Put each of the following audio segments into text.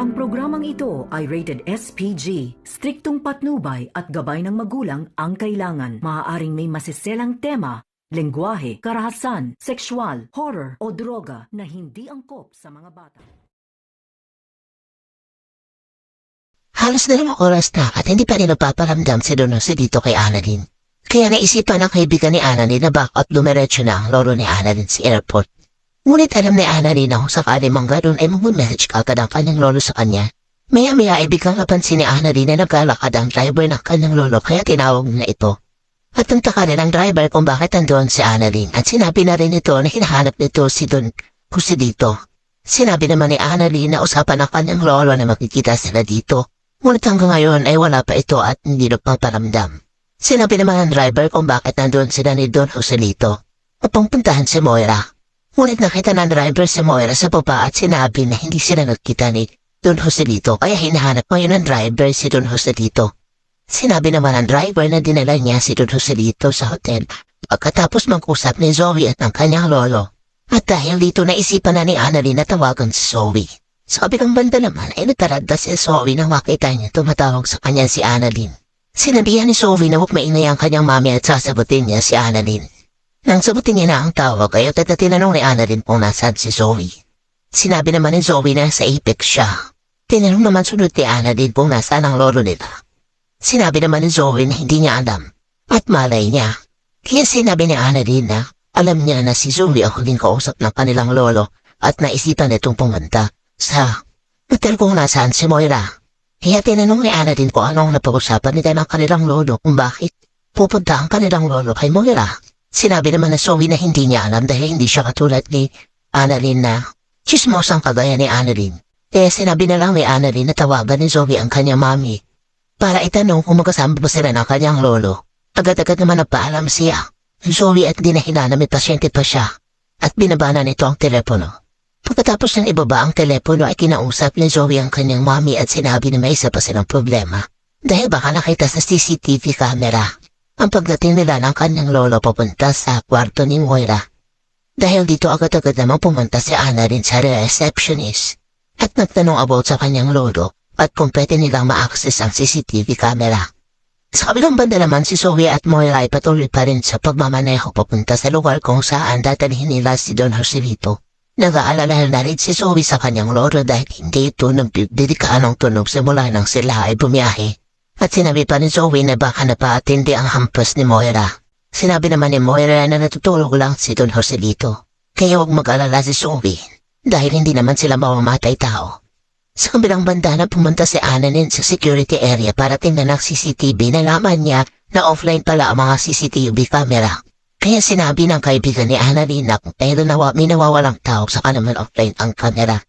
Ang programang ito ay rated SPG. Striktong patnubay at gabay ng magulang ang kailangan. Maaaring may masiselang tema, lengguwahe, karahasan, sexual, horror o droga na hindi angkop sa mga bata. Halos dalawang oras na at hindi pa rin napaparamdam si Don Jose dito kay Annalyn. Kaya naisipan ng kaibigan ni Annalyn na backup dumiretso na ang lolo ni Annalyn sa airport. Ngunit alam ni Annalyn na kung sakali mang ganun ay mag-message agad ang kanyang lolo sa kanya. Maya-maya ay biglang napansin ni Annalyn na naglalakad ang driver ng kanyang lolo kaya tinawag na ito. At ang taka rin ang driver kung bakit nandoon si Annalyn at sinabi na rin ito na hinahanap nito si Don Jose dito. Sinabi naman ni Annalyn na usapan ng kanyang lolo na makikita sila dito. Ngunit hanggang ngayon ay wala pa ito at hindi nagpaparamdam. Sinabi naman ng driver kung bakit nandun sila ni Don Joselito upang puntahan si Moira. Ngunit nakita ng driver si Moira sa baba at sinabi na hindi sila nagkita ni Don Joselito kaya hinahanap ngayon ng driver si Don Joselito. Sinabi naman ng driver na dinala niya si Don Joselito sa hotel pagkatapos mag-usap ni Zoe at ng kanyang lolo. At dahil dito naisipan na ni Annalyn na tawagan si Zoe. Sa kabilang banda naman ay natarada si Zoe nang makita niya tumatawag sa kanya si Annalyn. Sinabihan ni Zoe na huwag maingay ang kanyang mami at sasagutin niya si Annalyn. Nang niya na ang tawag ay at tinanong ni Annalyn kung nasaan si Zoe. Sinabi naman ni Zoe na sa Apex siya. Tinanong naman sunod ni Annalyn kung nasaan ang lolo nila. Sinabi naman ni Zoe na hindi niya alam at malay niya. Kaya sinabi ni Annalyn na alam niya na si Zoe ang huling kausap ng kanilang lolo at naisipan nitong pumunta sa hotel kung nasaan si Moira. Kaya tinanong ni Annalyn kung anong napag-usapan nila ng kanilang lolo kung bakit pupunta ang kanilang lolo kay Moira. Sinabi naman na Zoe na hindi niya alam dahil hindi siya katulad ni Annalyn na chismos ang kagaya ni Annalyn. Kaya sinabi na lang ni Annalyn na tawagan ni Zoe ang kanyang mami para itanong kung magkasama ba sila ng kanyang lolo. Agad-agad naman nagpaalam siya. Zoe at dinahila na may pasyente pa siya at binabana nito ang telepono. Pagkatapos ng ibaba ang telepono ay kinausap ni Zoe ang kanyang mami at sinabi na may isa pa silang problema. Dahil baka nakita sa CCTV camera ang pagdating nila ng kanyang lolo papunta sa kwarto ni Moira. Dahil dito agad-agad namang pumunta si Anna rin sa receptionist at nagtanong about sa kanyang lolo at kung pwede nilang ma-access ang CCTV camera. Sa kabilang banda naman si Zoe at Moira ay patuloy pa rin sa pagmamaneho papunta sa lugar kung saan dadalhin nila si Don Joselito. Nag-aalala na rin si Zoe sa kanyang lolo dahil hindi ito nagdidika ng tunog simula nang sila ay bumiyahe. At sinabi pa ni Zoe na baka napaatindi ang hampas ni Moira. Sinabi naman ni Moira na natutulog lang si Don Joselito. Kaya huwag mag-alala si Zoe dahil hindi naman sila mamamatay tao. Sa kabilang banda na pumunta si Ananin sa security area para tingnan ang CCTV nalaman niya na offline pala ang mga CCTV camera. Kaya sinabi ng kaibigan ni Annalyn na kung kailan nawa, may nawawalang tao sa naman offline ang camera.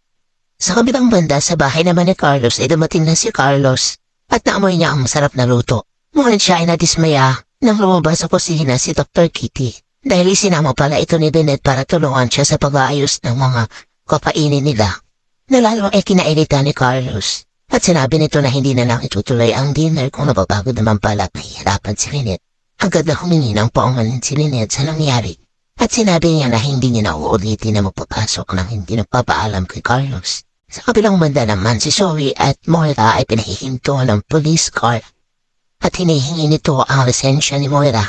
Sa kabilang banda sa bahay naman ni Carlos ay dumating na si Carlos at naamoy niya ang masarap na luto. Ngunit siya ay nadismaya nang lumabas sa kusina si Dr. Kitty dahil isinama pala ito ni Bennett para tulungan siya sa pag-aayos ng mga kapainin nila. Nalalo ay kinairita ni Carlos at sinabi nito na hindi na lang itutuloy ang dinner kung napapagod naman pala at nahihirapan si Lynette. Agad na humingi ng paungalan si Lynette sa nangyari at sinabi niya na hindi niya na uulitin na magpapasok nang hindi nagpapaalam kay Carlos. Sa kabilang banda naman si Zoe at Moira ay pinahihinto ng police car at hinihingi nito ang lisensya ni Moira.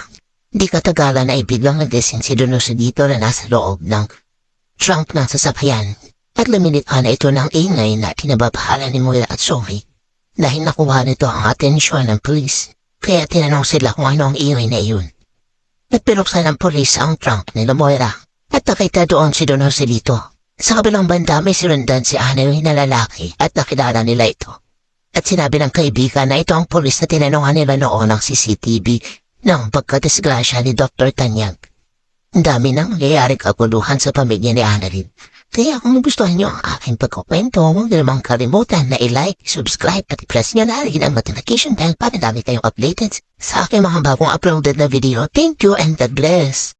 Di katagalan ay biglang nagising si Donoso dito na nasa loob ng trunk ng sasakyan at lumilikha na ito ng ingay na kinababahala ni Moira at Zoe dahil nakuha nito ang atensyon ng police. Kaya tinanong sila kung ano ang ingay na iyon. Nagpinuksan ng polis ang trunk ni Moira at nakita doon si Don Joselito. Sa kabilang banda may sinundan si Annalyn na lalaki at nakilala nila ito. At sinabi ng kaibigan na ito ang polis na tinanongan nila noon ng CCTV ng pagkadisgrasya ni Dr. Tanyag. Ang dami nang nangyayari kaguluhan sa pamilya ni Annalyn. Kaya kung gustuhan niyo ang aking pagkukwento, huwag niyo namang kalimutan na i-like, subscribe at i-press niyo na rin ang notification bell para dami kayong updated sa aking mga bagong uploaded na video. Thank you and God bless!